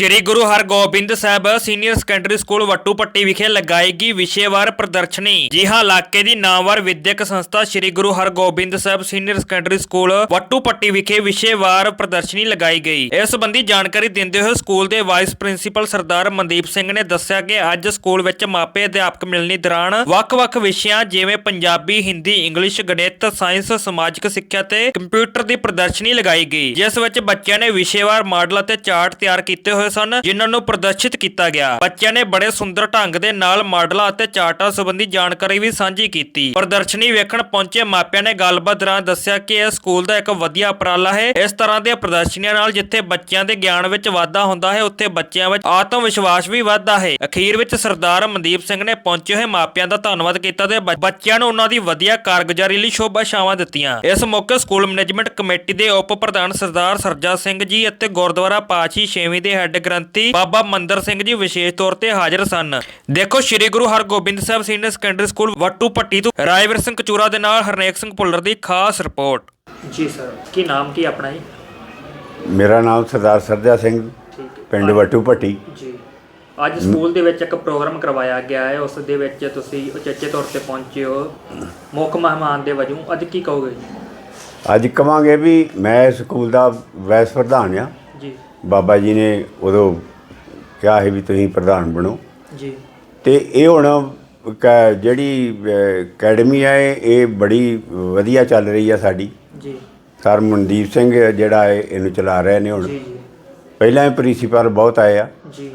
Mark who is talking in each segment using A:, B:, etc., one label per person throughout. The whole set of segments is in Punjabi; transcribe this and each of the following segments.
A: Shri Guru Hargobind Sahib senior secondary school Wattu Patti ਵਿਖੇ ਲਗਾਏਗੀ ਵਿਸ਼ੇਵਾਰ ਪ੍ਰਦਰਸ਼ਨੀ। ਜੀ ਇਲਾਕੇ ਦੀ ਨਾਮਵਰ ਵਿਦਿਅਕ ਸੰਸਥਾ Shri Guru Hargobind Sahib senior secondary school Wattu Patti ਵਿਖੇ ਵਿਸ਼ੇਵਾਰ ਪ੍ਰਦਰਸ਼ਨੀ ਲਗਾਈ ਗਈ। ਇਸ ਸੰਬੰਧੀ ਜਾਣਕਾਰੀ ਦਿੰਦੇ ਹੋਏ ਸਕੂਲ ਦੇ ਵਾਈਸ ਪ੍ਰਿੰਸੀਪਲ ਸਰਦਾਰ ਮਨਦੀਪ ਸਿੰਘ ਨੇ ਦੱਸਿਆ ਕਿ ਅੱਜ ਸਕੂਲ ਵਿੱਚ ਮਾਪੇ ਅਧਿਆਪਕ ਮਿਲਣੀ ਦੌਰਾਨ ਵੱਖ-ਵੱਖ ਵਿਸ਼ਿਆਂ ਜਿਵੇਂ ਪੰਜਾਬੀ, ਹਿੰਦੀ, ਇੰਗਲਿਸ਼, ਗਣਿਤ, ਸਾਇੰਸ, ਸਮਾਜਿਕ ਸਿੱਖਿਆ ਤੇ ਕੰਪਿਊਟਰ ਦੀ ਪ੍ਰਦਰਸ਼ਨੀ ਲਗਾਈ ਗਈ। ਜਿਸ ਵਿੱਚ ਬੱਚਿਆਂ ਨੇ ਵਿਸ਼ੇਵਾਰ ਮਾਡਲ ਅਤੇ ਚਾਰਟ ਤਿਆਰ ਕੀਤੇ ਹੋਏ ਸਨ, ਜਿਨ੍ਹਾਂ ਨੂੰ ਪ੍ਰਦਰਸ਼ਿਤ ਕੀਤਾ ਗਿਆ। ਬੱਚਿਆਂ ਨੇ ਬੜੇ ਸੁੰਦਰ ਢੰਗ ਦੇ ਨਾਲ ਮਾਡਲਾਂ ਅਤੇ ਚਾਰਟਾਂ ਸੰਬੰਧੀ ਜਾਣਕਾਰੀ ਵੀ ਸਾਂਝੀ ਕੀਤੀ। ਪ੍ਰਦਰਸ਼ਨੀ ਵੇਖਣ ਪਹੁੰਚੇ ਮਾਪਿਆਂ ਨੇ ਗੱਲਬਾਤ ਦੌਰਾਨ ਦੱਸਿਆ ਕਿ ਇਹ ਸਕੂਲ ਦਾ ਇੱਕ ਵਧੀਆ ਉਪਰਾਲਾ ਹੈ। ਇਸ ਤਰ੍ਹਾਂ ਦੀਆਂ ਪ੍ਰਦਰਸ਼ਨੀਆਂ ਨਾਲ ਜਿੱਥੇ ਬੱਚਿਆਂ ਦੇ ਗਿਆਨ ਵਿੱਚ ਵਾਧਾ ਹੁੰਦਾ ਹੈ, ਉੱਥੇ ਬੱਚਿਆਂ ਵਿੱਚ ਆਤਮ ਵਿਸ਼ਵਾਸ ਵੀ ਵੱਧਦਾ ਹੈ। ਅਖੀਰ ਵਿੱਚ ਸਰਦਾਰ ਮਨਦੀਪ ਸਿੰਘ ਨੇ ਪਹੁੰਚੇ ਹੋਏ ਮਾਪਿਆਂ ਦਾ ਧੰਨਵਾਦ ਕੀਤਾ ਤੇ ਬੱਚਿਆਂ ਨੂੰ ਉਹਨਾਂ ਦੀ ਵਧੀਆ ਕਾਰਗੁਜ਼ਾਰੀ ਲਈ ਸ਼ੁਭਾਸ਼ਾਵਾਂ ਦਿੱਤੀਆਂ। ਇਸ ਮੌਕੇ ਸਕੂਲ ਮੈਨੇਜਮੈਂਟ ਕਮੇਟੀ ਦੇ ਉਪ ਪ੍ਰਧਾਨ ਸਰਦਾਰ ਸਰਜਾ ਸਿੰਘ ਜੀ ਅਤੇ ਗੁਰਦੁਆਰਾ ਪਾਤਸ਼ਾਹੀ ਛੇਵੀਂ ਦੇ ਹੈੱਡ ਗ੍ਰੰਥੀ ਬਾਬਾ ਮੰਦਰ ਸਿੰਘ ਜੀ ਵਿਸ਼ੇਸ਼ ਤੌਰ ਤੇ ਹਾਜ਼ਰ ਸਨ। ਦੇਖੋ Shri Guru Hargobind Sahib senior secondary school Wattu Patti ਤੋਂ ਰਾਜਵੀਰ ਸਿੰਘ ਕਚੂਰਾ ਦੇ ਨਾਲ ਹਰਨੇਕ ਸਿੰਘ ਭੁੱਲਰ ਦੀ ਖਾਸ ਰਿਪੋਰਟ। ਜੀ ਸਰ ਕੀ ਨਾਮ ਕੀ ਆਪਣਾ ਜੀ?
B: ਮੇਰਾ ਨਾਮ ਸਰਦਾਰ ਸਰਜਾ ਸਿੰਘ ਪਿੰਡ ਵਟੂ
A: ਜੀ। ਅੱਜ ਸਕੂਲ ਦੇ ਵਿੱਚ ਇੱਕ ਪ੍ਰੋਗਰਾਮ ਕਰਵਾਇਆ ਗਿਆ ਹੈ ਉਸ ਦੇ ਵਿੱਚ ਤੁਸੀਂ ਉਚੇਚੇ ਤੌਰ ਤੇ ਪਹੁੰਚੇ ਹੋ। ਮੁੱਖ ਮਹਿਮਾਨ ਦੇ ਵਜੋਂ ਅੱਜ ਕੀ ਕਹੋਗੇ
B: ਅੱਜ ਕਵਾਂਗੇ ਵੀ ਮੈਂ ਸਕੂਲ ਦਾ ਵਾਈਸ ਪ੍ਰਧਾਨ ਆ ਬਾਬਾ ਜੀ ਨੇ ਉਦੋਂ ਕਿਹਾ ਸੀ ਵੀ ਤੁਸੀਂ ਪ੍ਰਧਾਨ ਬਣੋ।
A: ਜੀ।
B: ਤੇ ਇਹ ਹੁਣ ਜਿਹੜੀ ਅਕੈਡਮੀ ਆ ਇਹ ਇਹ ਬੜੀ ਵਧੀਆ ਚੱਲ ਰਹੀ ਆ ਸਾਡੀ।
A: ਜੀ।
B: ਸਰ ਮਨਦੀਪ ਸਿੰਘ ਜਿਹੜਾ ਹੈ ਇਹਨੂੰ ਚਲਾ ਰਹੇ ਨੇ ਹੁਣ।
A: ਜੀ ਜੀ।
B: ਪਹਿਲਾਂ ਹੀ ਪ੍ਰਿੰਸੀਪਲ ਬਹੁਤ ਆਏ ਆ।
A: ਜੀ।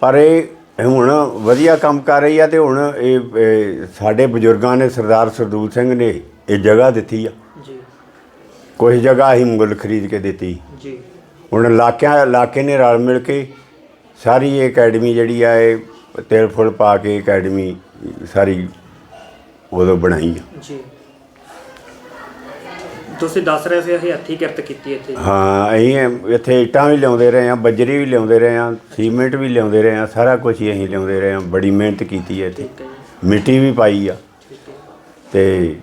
B: ਪਰ ਇਹ ਹੁਣ ਵਧੀਆ ਕੰਮ ਕਰ ਰਹੀ ਆ ਤੇ ਹੁਣ ਇਹ ਇਹ ਸਾਡੇ ਬਜ਼ੁਰਗਾਂ ਨੇ ਸਰਦਾਰ ਸਰਦੂਲ ਸਿੰਘ ਨੇ ਇਹ ਜਗ੍ਹਾ ਦਿੱਤੀ ਆ।
A: ਜੀ।
B: ਕੁਝ ਜਗ੍ਹਾ ਅਸੀਂ ਮੁੱਲ ਖਰੀਦ ਕੇ ਦਿੱਤੀ।
A: ਜੀ।
B: ਹੁਣ ਇਲਾਕਿਆਂ ਇਲਾਕੇ ਨੇ ਰਲ ਮਿਲ ਕੇ ਸਾਰੀ ਇਹ ਅਕੈਡਮੀ ਜਿਹੜੀ ਆ ਇਹ ਤੇਲ ਫੁੱਲ ਪਾ ਕੇ ਅਕੈਡਮੀ ਸਾਰੀ ਉਦੋਂ ਬਣਾਈ ਆ।
A: ਜੀ। ਤੁਸੀਂ ਦੱਸ ਰਹੇ ਸੀ ਅਸੀਂ ਹੱਥੀਂ ਕਿਰਤ ਕੀਤੀ ਇੱਥੇ।
B: ਹਾਂ ਅਸੀਂ ਇੱਥੇ ਇੱਟਾਂ ਵੀ ਲਿਆਉਂਦੇ ਰਹੇ ਆ ਬੱਜਰੀ ਵੀ ਲਿਆਉਂਦੇ ਰਹੇ ਆ ਸੀਮੈਂਟ ਵੀ ਲਿਆਉਂਦੇ ਰਹੇ ਆ ਸਾਰਾ ਕੁਝ ਹੀ ਅਸੀਂ ਲਿਆਉਂਦੇ ਰਹੇ ਆ ਬੜੀ ਮਿਹਨਤ ਕੀਤੀ ਹੈ ਇੱਥੇ।
A: ਹੈ
B: ਮਿੱਟੀ ਵੀ ਪਾਈ ਆ।
A: ਹੈ।
B: ਤੇ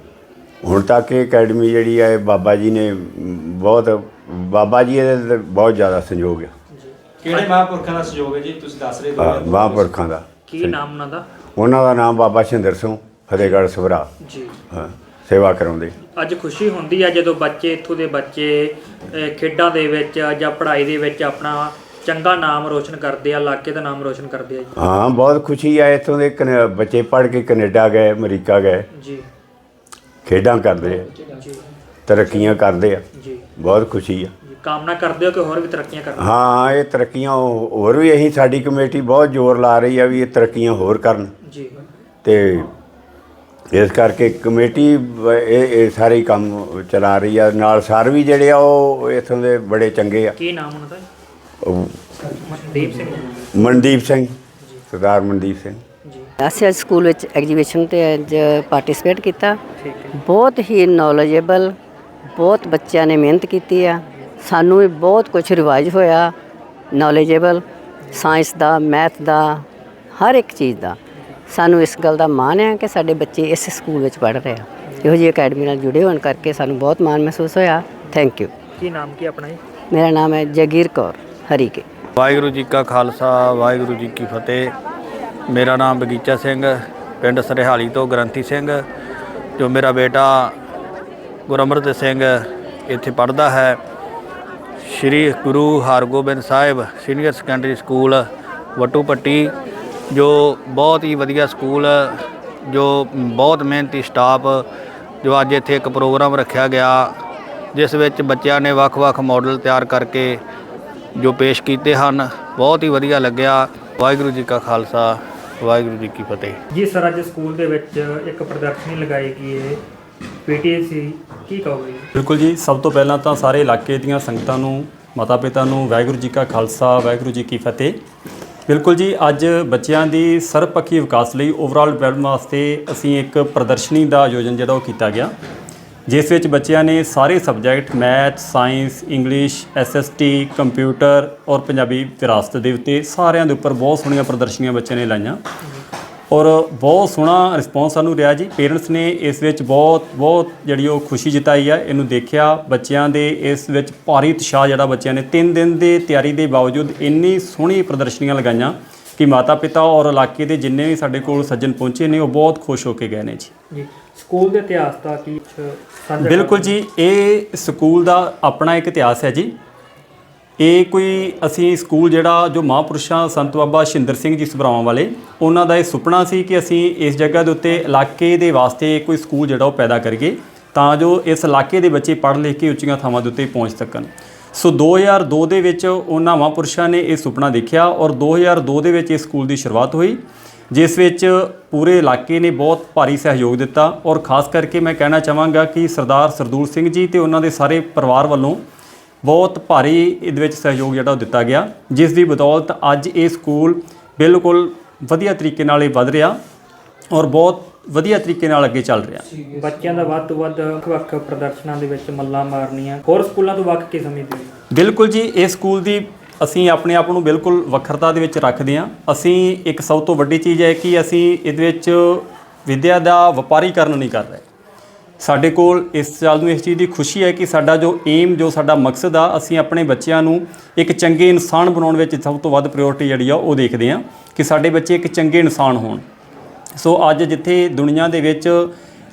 B: ਹੁਣ ਤੱਕ ਇਹ ਅਕੈਡਮੀ ਜਿਹੜੀ ਆ ਇਹ ਬਾਬਾ ਜੀ ਨੇ ਬਹੁਤ ਬਾਬਾ ਜੀ ਇਹਦੇ ਤੇ ਬਹੁਤ ਜ਼ਿਆਦਾ ਸੰਯੋਗ ਆ।
A: ਜੀ
C: ਕਿਹੜੇ ਮਹਾਂਪੁਰਖਾਂ ਦਾ ਸਹਿਯੋਗ ਹੈ ਜੀ? ਤੁਸੀਂ ਦੱਸ ਰਹੇ
B: ਹਾਂ, ਮਹਾਂਪੁਰਖਾਂ ਦਾ।
A: ਕੀ ਨਾਮ ਉਹਨਾਂ ਦਾ?
B: ਉਹਨਾਂ ਦਾ ਨਾਮ ਬਾਬਾ ਸ਼ਿੰਦਰ ਸਿੰਘ ਫਤਿਹਗੜ੍ਹ ਸਭਰਾ।
A: ਜੀ।
B: ਹਾਂ ਸੇਵਾ ਕਰਾਉਂਦੇ।
A: ਅੱਜ ਖੁਸ਼ੀ ਹੁੰਦੀ ਹੈ ਜਦੋਂ ਬੱਚੇ ਇੱਥੋਂ ਦੇ ਬੱਚੇ ਅਹ, ਖੇਡਾਂ ਦੇ ਵਿੱਚ ਜਾਂ ਪੜ੍ਹਾਈ ਦੇ ਵਿੱਚ ਆਪਣਾ ਚੰਗਾ ਨਾਮ ਰੋਸ਼ਨ ਕਰਦੇ ਆ ਇਲਾਕੇ ਦਾ ਨਾਮ ਰੋਸ਼ਨ ਕਰਦੇ ਆ
B: ਹਾਂ ਬਹੁਤ ਖੁਸ਼ੀ ਆ ਇੱਥੋਂ ਦੇ ਕਨੇ- ਬੱਚੇ ਪੜ੍ਹ ਕੇ ਕੈਨੇਡਾ ਗਏ ਅਮਰੀਕਾ ਗਏ।
A: ਜੀ।
B: ਖੇਡਾਂ ਕਰਦੇ ਆ ਤਰੱਕੀਆਂ ਕਰਦੇ ਆ
A: ਜੀ।
B: ਬਹੁਤ ਖੁਸ਼ੀ ਆ।
A: ਕਾਮਨਾ ਕਰਦੇ ਹੋ ਕਿ ਹੋਰ ਵੀ ਤਰੱਕੀਆਂ ਕਰਨ?
B: ਹਾਂ ਇਹ ਤਰੱਕੀਆਂ ਹੋਰ ਵੀ ਅਸੀਂ ਸਾਡੀ ਕਮੇਟੀ ਬਹੁਤ ਜ਼ੋਰ ਲਾ ਰਹੀ ਆ ਵੀ ਇਹ ਤਰੱਕੀਆਂ ਹੋਰ ਕਰਨ।
A: ਜੀ।
B: ਤੇ ਇਸ ਕਰਕੇ ਕਮੇਟੀ ਇਹ ਸਾਰੇ ਕੰਮ ਚਲਾ ਰਹੀ ਆ। ਨਾਲ ਸਰ ਵੀ ਜਿਹੜੇ ਆ ਉਹ ਇੱਥੋਂ ਦੇ ਬੜੇ ਚੰਗੇ ਆ।
A: ਕੀ ਨਾਮ ਉਹਨਾਂ ਦਾ? ਮਨਦੀਪ ਸਿੰਘ।
B: ਮਨਦੀਪ ਸਿੰਘ ਸਰਦਾਰ ਮਨਦੀਪ ਸਿੰਘ।
D: ਅਸੀਂ ਅੱਜ ਸਕੂਲ ਵਿੱਚ ਐਗਜੀਬਿਸ਼ਨ ਤੇ ਅੱਜ ਪਾਰਟਿਸਿਪੇਟ ਕੀਤਾ। ਬਹੁਤ ਹੀ ਨੌਲੇਜੇਬਲ ਬਹੁਤ ਬੱਚਿਆਂ ਨੇ ਮਿਹਨਤ ਕੀਤੀ ਆ। ਸਾਨੂੰ ਵੀ ਬਹੁਤ ਕੁਝ ਰਿਵਾਈਜ਼ ਹੋਇਆ ਨੌਲੇਜੇਬਲ ਸਾਇੰਸ ਦਾ ਮੈਥ ਦਾ ਹਰ ਇੱਕ ਚੀਜ਼ ਦਾ। ਸਾਨੂੰ ਇਸ ਗੱਲ ਦਾ ਮਾਣ ਹੈ ਕਿ ਸਾਡੇ ਬੱਚੇ ਇਸ ਸਕੂਲ ਵਿੱਚ ਪੜ੍ਹ ਰਹੇ ਆ। ਇਹੋ ਜਿਹੀ ਅਕੈਡਮੀ ਨਾਲ ਜੁੜੇ ਹੋਣ ਕਰਕੇ ਸਾਨੂੰ ਬਹੁਤ ਮਾਣ ਮਹਿਸੂਸ ਹੋਇਆ। ਥੈਂਕ ਯੂ
A: ਕੀ ਨਾਮ ਕੀ ਆਪਣਾ ਜੀ?
D: ਮੇਰਾ ਨਾਮ ਹੈ ਜਗੀਰ ਕੌਰ ਹਰੀਕੇ।
E: ਵਾਹਿਗੁਰੂ ਜੀ ਕਾ ਖਾਲਸਾ ਵਾਹਿਗੁਰੂ ਜੀ ਕੀ ਫਤਿਹ। ਮੇਰਾ ਨਾਮ ਬਗੀਚਾ ਸਿੰਘ, ਪਿੰਡ ਸਰਹਾਲੀ ਤੋਂ ਗ੍ਰੰਥੀ ਸਿੰਘ, ਜੋ ਮੇਰਾ ਬੇਟਾ ਗੁਰਅਮਰਤ ਸਿੰਘ ਇੱਥੇ ਪੜ੍ਹਦਾ ਹੈ। Shri Guru Hargobind Sahib senior secondary school Wattu Patti ਜੋ ਬਹੁਤ ਹੀ ਵਧੀਆ ਸਕੂਲ, ਜੋ ਬਹੁਤ ਮਿਹਨਤੀ ਸਟਾਫ, ਜੋ ਅੱਜ ਇੱਥੇ ਇੱਕ ਪ੍ਰੋਗਰਾਮ ਰੱਖਿਆ ਗਿਆ, ਜਿਸ ਵਿੱਚ ਬੱਚਿਆਂ ਨੇ ਵੱਖ-ਵੱਖ ਮਾਡਲ ਤਿਆਰ ਕਰਕੇ ਜੋ ਪੇਸ਼ ਕੀਤੇ ਹਨ। ਬਹੁਤ ਹੀ ਵਧੀਆ ਲੱਗਿਆ। ਵਾਹਿਗੁਰੂ ਜੀ ਕਾ ਖਾਲਸਾ। ਵਾਹਿਗੁਰੂ ਜੀ ਕੀ ਫਤਿਹ।
A: ਜੀ ਸਰ ਅੱਜ ਸਕੂਲ ਦੇ ਵਿੱਚ ਇੱਕ ਪ੍ਰਦਰਸ਼ਨੀ ਲਗਾਈ ਗਈ ਹੈ ਪੀਟੀਸੀ ਕੀ ਕਹੋਗੇ?
F: ਬਿਲਕੁਲ ਜੀ ਸਭ ਤੋਂ ਪਹਿਲਾਂ ਤਾਂ ਸਾਰੇ ਇਲਾਕੇ ਦੀਆਂ ਸੰਗਤਾਂ ਨੂੰ ਮਾਤਾ ਪਿਤਾ ਨੂੰ ਵਾਹਿਗੁਰੂ ਜੀ ਕਾ ਖਾਲਸਾ ਵਾਹਿਗੁਰੂ ਜੀ ਕੀ ਫਤਿਹ। ਬਿਲਕੁਲ ਜੀ ਅੱਜ ਬੱਚਿਆਂ ਦੀ ਸਰਬਪੱਖੀ ਵਿਕਾਸ ਲਈ ਓਵਰਆਲ ਡਿਵੈਲਪਮੈਂਟ ਵਾਸਤੇ ਅਸੀਂ ਇੱਕ ਪ੍ਰਦਰਸ਼ਨੀ ਦਾ ਆਯੋਜਨ ਜਿਹੜਾ ਉਹ ਕੀਤਾ ਗਿਆ। ਜਿਸ ਵਿੱਚ ਬੱਚਿਆਂ ਨੇ ਸਾਰੇ subject, math, science, English SST computer ਔਰ ਪੰਜਾਬੀ ਵਿਰਾਸਤ ਦੇ ਉੱਤੇ ਸਾਰਿਆਂ ਦੇ ਉੱਪਰ ਬਹੁਤ ਸੋਹਣੀਆਂ ਪ੍ਰਦਰਸ਼ਨੀਆਂ ਬੱਚਿਆਂ ਨੇ ਲਾਈਆਂ। ਔਰ ਬਹੁਤ ਸੋਹਣਾ ਰਿਸਪੌਂਸ ਸਾਨੂੰ ਰਿਹਾ ਜੀ। ਪੇਰੈਂਟਸ ਨੇ ਇਸ ਵਿੱਚ ਬਹੁਤ ਬਹੁਤ ਜਿਹੜੀ ਉਹ ਖੁਸ਼ੀ ਜਤਾਈ ਆ। ਇਹਨੂੰ ਦੇਖਿਆ ਬੱਚਿਆਂ ਦੇ ਇਸ ਵਿੱਚ ਭਾਰੀ ਉਤਸ਼ਾਹ ਜਿਹੜਾ ਬੱਚਿਆਂ ਨੇ 3 ਦਿਨ ਦੇ ਤਿਆਰੀ ਦੇ ਬਾਵਜੂਦ ਇੰਨੀ ਸੋਹਣੀ ਪ੍ਰਦਰਸ਼ਨੀਆਂ ਲਗਾਈਆਂ ਕਿ ਮਾਤਾ ਪਿਤਾ ਔਰ ਇਲਾਕੇ ਦੇ ਜਿੰਨੇ ਵੀ ਸਾਡੇ ਕੋਲ ਸੱਜਣ ਪਹੁੰਚੇ ਨੇ, ਉਹ ਬਹੁਤ ਖੁਸ਼ ਹੋ ਕੇ ਗਏ ਨੇ ਜੀ।
A: ਜੀ। ਸਕੂਲ ਦੇ ਇਤਿਹਾਸ ਦਾ ਕੀ ਸਾਂਝਾ
F: ਬਿਲਕੁਲ ਜੀ ਇਹ ਸਕੂਲ ਦਾ ਆਪਣਾ ਇੱਕ ਇਤਿਹਾਸ ਹੈ ਜੀ। ਇਹ ਕੋਈ ਅਸੀਂ ਸਕੂਲ ਜਿਹੜਾ ਜੋ ਮਹਾਂਪੁਰਸ਼ਾਂ ਸੰਤ ਬਾਬਾ ਸ਼ਿੰਦਰ ਸਿੰਘ ਜੀ ਸਭਰਾਵਾਂ ਵਾਲੇ ਉਹਨਾਂ ਦਾ ਇਹ ਸੁਪਨਾ ਸੀ ਕਿ ਅਸੀਂ ਇਸ ਜਗ੍ਹਾ ਦੇ ਉੱਤੇ ਇਲਾਕੇ ਦੇ ਵਾਸਤੇ ਕੋਈ ਸਕੂਲ ਜਿਹੜਾ ਉਹ ਪੈਦਾ ਕਰੀਏ ਤਾਂ ਜੋ ਇਸ ਇਲਾਕੇ ਦੇ ਬੱਚੇ ਪੜ੍ਹ ਲਿਖ ਕੇ ਉੱਚੀਆਂ ਥਾਵਾਂ ਦੇ ਉੱਤੇ ਪਹੁੰਚ ਸਕਣ। ਸੋ 2002 ਦੇ ਵਿੱਚ ਉਹਨਾਂ ਮਹਾਂਪੁਰਸ਼ਾਂ ਨੇ ਇਹ ਸੁਪਨਾ ਦੇਖਿਆ ਔਰ 2002 ਦੇ ਵਿੱਚ ਇਸ ਸਕੂਲ ਦੀ ਸ਼ੁਰੂਆਤ ਹੋਈ। ਜਿਸ ਵਿੱਚ ਪੂਰੇ ਇਲਾਕੇ ਨੇ ਬਹੁਤ ਭਾਰੀ ਸਹਿਯੋਗ ਦਿੱਤਾ ਔਰ ਖਾਸ ਕਰਕੇ ਮੈਂ ਕਹਿਣਾ ਚਾਹਾਂਗਾ ਕਿ ਸਰਦਾਰ ਸਰਦੂਲ ਸਿੰਘ ਜੀ ਤੇ ਉਹਨਾਂ ਦੇ ਸਾਰੇ ਪਰਿਵਾਰ ਵੱਲੋਂ ਬਹੁਤ ਭਾਰੀ ਇਹਦੇ ਵਿੱਚ ਸਹਿਯੋਗ ਜਿਹੜਾ ਉਹ ਦਿੱਤਾ ਗਿਆ ਜਿਸ ਦੀ ਬਦੌਲਤ ਅੱਜ ਇਹ ਸਕੂਲ ਬਿਲਕੁਲ ਵਧੀਆ ਤਰੀਕੇ ਨਾਲ ਇਹ ਵੱਧ ਰਿਹਾ ਔਰ ਬਹੁਤ ਵਧੀਆ ਤਰੀਕੇ ਨਾਲ ਅੱਗੇ ਚੱਲ ਰਿਹਾ।
A: ਬੱਚਿਆਂ ਦਾ ਵੱਧ ਤੋਂ ਵੱਧ ਵੱਖ-ਵੱਖ ਪ੍ਰਦਰਸ਼ਨਾਂ ਦੇ ਵਿੱਚ ਮੱਲਾਂ ਮਾਰਨੀਆਂ ਹੋਰ ਸਕੂਲਾਂ ਤੋਂ ਵੱਖ ਕੀ ਸਮਝਦੇ
F: ਬਿਲਕੁਲ ਜੀ ਇਹ ਸਕੂਲ ਦੀ ਅਸੀਂ ਆਪਣੇ ਆਪ ਨੂੰ ਬਿਲਕੁਲ ਵੱਖਰਤਾ ਦੇ ਵਿੱਚ ਰੱਖਦੇ ਹਾਂ। ਅਸੀਂ ਇੱਕ ਸਭ ਤੋਂ ਵੱਡੀ ਚੀਜ਼ ਹੈ ਕਿ ਅਸੀਂ ਇਹਦੇ ਵਿੱਚ ਵਿਦਿਆ ਦਾ ਵਪਾਰੀਕਰਨ ਨਹੀਂ ਕਰ ਰਹੇ। ਸਾਡੇ ਕੋਲ ਇਸ ਸਾਲ ਨੂੰ ਇਸ ਚੀਜ਼ ਦੀ ਖੁਸ਼ੀ ਹੈ ਕਿ ਸਾਡਾ ਜੋ ਏਮ ਜੋ ਸਾਡਾ ਮਕਸਦ ਆ, ਅਸੀਂ ਆਪਣੇ ਬੱਚਿਆਂ ਨੂੰ ਇੱਕ ਚੰਗੇ ਇਨਸਾਨ ਬਣਾਉਣ ਵਿੱਚ ਸਭ ਤੋਂ ਵੱਧ ਪ੍ਰਾਇੋਰਟੀ ਜਿਹੜੀ ਆ, ਉਹ ਦੇਖਦੇ ਹਾਂ ਕਿ ਸਾਡੇ ਬੱਚੇ ਇੱਕ ਚੰਗੇ ਇਨਸਾਨ ਹੋਣ। ਸੋ ਅੱਜ ਜਿੱਥੇ ਦੁਨੀਆ ਦੇ ਵਿੱਚ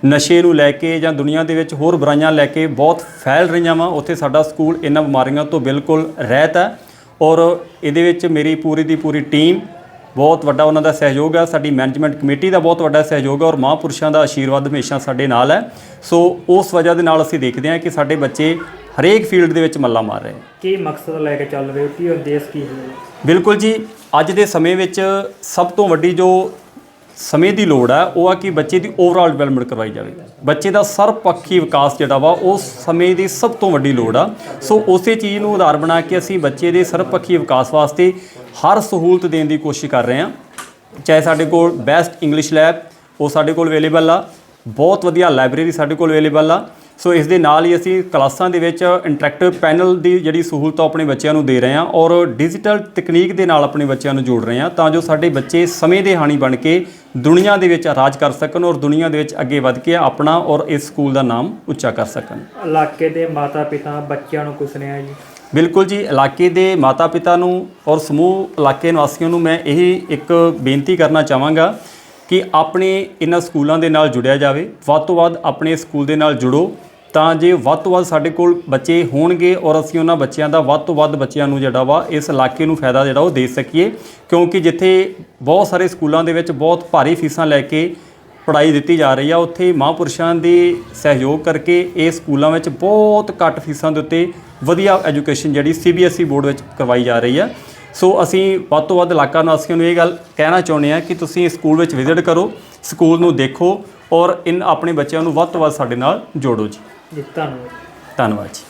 F: ਨਸ਼ੇ ਨੂੰ ਲੈ ਕੇ ਜਾਂ ਦੁਨੀਆ ਦੇ ਵਿੱਚ ਹੋਰ ਬੁਰਾਈਆਂ ਲੈ ਕੇ ਬਹੁਤ ਫੈਲ ਰਹੀਆਂ ਵਾ, ਉੱਥੇ ਸਾਡਾ ਸਕੂਲ ਇਹਨਾਂ ਬਿਮਾਰੀਆਂ ਤੋਂ ਬਿਲਕੁਲ ਰਹਿਤ ਹੈ। ਔਰ ਇਹਦੇ ਵਿੱਚ ਮੇਰੀ ਪੂਰੀ ਦੀ ਪੂਰੀ ਟੀਮ ਬਹੁਤ ਵੱਡਾ ਉਹਨਾਂ ਦਾ ਸਹਿਯੋਗ ਹੈ ਸਾਡੀ ਮੈਨੇਜਮੈਂਟ ਕਮੇਟੀ ਦਾ ਬਹੁਤ ਵੱਡਾ ਸਹਿਯੋਗ ਹੈ ਔਰ ਮਹਾਂਪੁਰਸ਼ਾਂ ਦਾ ਆਸ਼ੀਰਵਾਦ ਹਮੇਸ਼ਾ ਸਾਡੇ ਨਾਲ ਹੈ। ਸੋ ਉਸ ਵਜ੍ਹਾ ਦੇ ਨਾਲ ਅਸੀਂ ਦੇਖਦੇ ਹਾਂ ਕਿ ਸਾਡੇ ਬੱਚੇ ਹਰੇਕ ਫੀਲਡ ਦੇ ਵਿੱਚ ਮੱਲਾ ਮਾਰ ਰਹੇ ਹੈ
A: ਕੀ ਮਕਸਦ ਲੈ ਕੇ ਚੱਲ ਰਹੇ ਹੋ? ਕੀ ਉਦੇਸ਼ ਕੀ ਹੈ?
F: ਬਿਲਕੁਲ ਜੀ ਅੱਜ ਦੇ ਸਮੇਂ ਵਿੱਚ ਸਭ ਤੋਂ ਵੱਡੀ ਜੋ ਸਮੇਂ ਦੀ ਲੋੜ ਆ ਉਹ ਆ ਕਿ ਬੱਚੇ ਦੀ ਓਵਰਆਲ ਡਿਵੈਲਪਮੈਂਟ ਕਰਵਾਈ ਜਾਵੇ। ਬੱਚੇ ਦਾ ਸਰਵਪੱਖੀ ਵਿਕਾਸ ਜਿਹੜਾ ਵਾ, ਉਹ ਸਮੇਂ ਦੀ ਸਭ ਤੋਂ ਵੱਡੀ ਲੋੜ ਆ। ਸੋ ਉਸੇ ਚੀਜ਼ ਨੂੰ ਆਧਾਰ ਬਣਾ ਕੇ ਅਸੀਂ ਬੱਚੇ ਦੇ ਸਰਵਪੱਖੀ ਵਿਕਾਸ ਵਾਸਤੇ ਹਰ ਸਹੂਲਤ ਦੇਣ ਦੀ ਕੋਸ਼ਿਸ਼ ਕਰ ਰਹੇ ਹਾਂ। ਚਾਹੇ ਸਾਡੇ ਕੋਲ ਬੈਸਟ ਇੰਗਲਿਸ਼ ਲੈਬ ਉਹ ਸਾਡੇ ਕੋਲ ਅਵੇਲੇਬਲ ਆ। ਬਹੁਤ ਵਧੀਆ ਲਾਇਬ੍ਰੇਰੀ ਸਾਡੇ ਕੋਲ ਅਵੇਲੇਬਲ ਆ। ਸੋ ਇਸ ਦੇ ਨਾਲ ਹੀ ਅਸੀਂ ਕਲਾਸਾਂ ਦੇ ਵਿੱਚ ਇੰਟਰੈਕਟਿਵ ਪੈਨਲ ਦੀ ਜਿਹੜੀ ਸਹੂਲਤ ਆਪਣੇ ਬੱਚਿਆਂ ਨੂੰ ਦੇ ਰਹੇ ਹਾਂ ਔਰ ਡਿਜੀਟਲ ਤਕਨੀਕ ਦੇ ਨਾਲ ਆਪਣੇ ਬੱਚਿਆਂ ਨੂੰ ਜੋੜ ਰਹੇ ਹਾਂ ਤਾਂ ਜੋ ਸਾਡੇ ਬੱਚੇ ਸਮੇਂ ਦੇ ਹਾਣੀ ਬਣ ਕੇ ਦੁਨੀਆ ਦੇ ਵਿੱਚ ਰਾਜ ਕਰ ਸਕਣ ਔਰ ਦੁਨੀਆ ਦੇ ਵਿੱਚ ਅੱਗੇ ਵਧ ਕੇ ਆਪਣਾ ਔਰ ਇਸ ਸਕੂਲ ਦਾ ਨਾਮ ਉੱਚਾ ਕਰ ਸਕਣ।
A: ਇਲਾਕੇ ਦੇ ਮਾਤਾ-ਪਿਤਾ ਬੱਚਿਆਂ ਨੂੰ ਕੁਛ ਨੇ ਜੀ?
F: ਬਿਲਕੁਲ ਜੀ ਇਲਾਕੇ ਦੇ ਮਾਤਾ-ਪਿਤਾ ਨੂੰ ਔਰ ਸਮੂਹ ਇਲਾਕੇ ਨਿਵਾਸੀਆਂ ਨੂੰ ਮੈਂ ਇਹੀ ਇੱਕ ਬੇਨਤੀ ਕਰਨਾ ਚਾਹਾਂਗਾ ਕਿ ਆਪਣੇ ਇਹਨਾਂ ਸਕੂਲਾਂ ਦੇ ਨਾਲ ਜੁੜਿਆ ਜਾਵੇ। ਵੱਧ ਤੋਂ ਵੱਧ ਆਪਣੇ ਸਕੂਲ ਦੇ ਨਾਲ ਜੁੜੋ। ਤਾਂ ਜੇ ਵੱਧ ਤੋਂ ਵੱਧ ਸਾਡੇ ਕੋਲ ਬੱਚੇ ਹੋਣਗੇ ਔਰ ਅਸੀਂ ਉਹਨਾਂ ਬੱਚਿਆਂ ਦਾ ਵੱਧ ਤੋਂ ਵੱਧ ਬੱਚਿਆਂ ਨੂੰ ਜਿਹੜਾ ਵਾ ਇਸ ਇਲਾਕੇ ਨੂੰ ਫਾਇਦਾ ਜਿਹੜਾ ਉਹ ਦੇ ਸਕੀਏ। ਕਿਉਂਕਿ ਜਿੱਥੇ ਬਹੁਤ ਸਾਰੇ ਸਕੂਲਾਂ ਦੇ ਵਿੱਚ ਬਹੁਤ ਭਾਰੀ ਫੀਸਾਂ ਲੈ ਕੇ ਪੜ੍ਹਾਈ ਦਿੱਤੀ ਜਾ ਰਹੀ ਆ, ਉੱਥੇ ਮਹਾਂਪੁਰਸ਼ਾਂ ਦੇ ਸਹਿਯੋਗ ਕਰਕੇ ਇਹ ਸਕੂਲਾਂ ਵਿੱਚ ਬਹੁਤ ਘੱਟ ਫੀਸਾਂ ਦੇ ਉੱਤੇ ਵਧੀਆ ਐਜੂਕੇਸ਼ਨ ਜਿਹੜੀ ਸੀਬੀਐਸਈ ਬੋਰਡ ਵਿੱਚ ਕਰਵਾਈ ਜਾ ਰਹੀ ਆ। ਸੋ ਅਸੀਂ ਵੱਧ ਤੋਂ ਵੱਧ ਇਲਾਕਾ ਨਿਵਾਸੀਆਂ ਨੂੰ ਇਹ ਗੱਲ ਕਹਿਣਾ ਚਾਹੁੰਦੇ ਆ ਕਿ ਤੁਸੀਂ ਸਕੂਲ ਵਿੱਚ ਵਿਜ਼ਿਟ ਕਰੋ ਸਕੂਲ ਨੂੰ ਦੇਖੋ ਔਰ ਇਨ ਆਪਣੇ ਬੱਚਿਆਂ ਨੂੰ ਵੱਧ ਤੋਂ ਵੱਧ ਸਾਡੇ ਨਾਲ ਜੋੜੋ ਜੀ।
A: ਜੀ ਧੰਨਵਾਦ।
F: ਧੰਨਵਾਦ ਜੀ।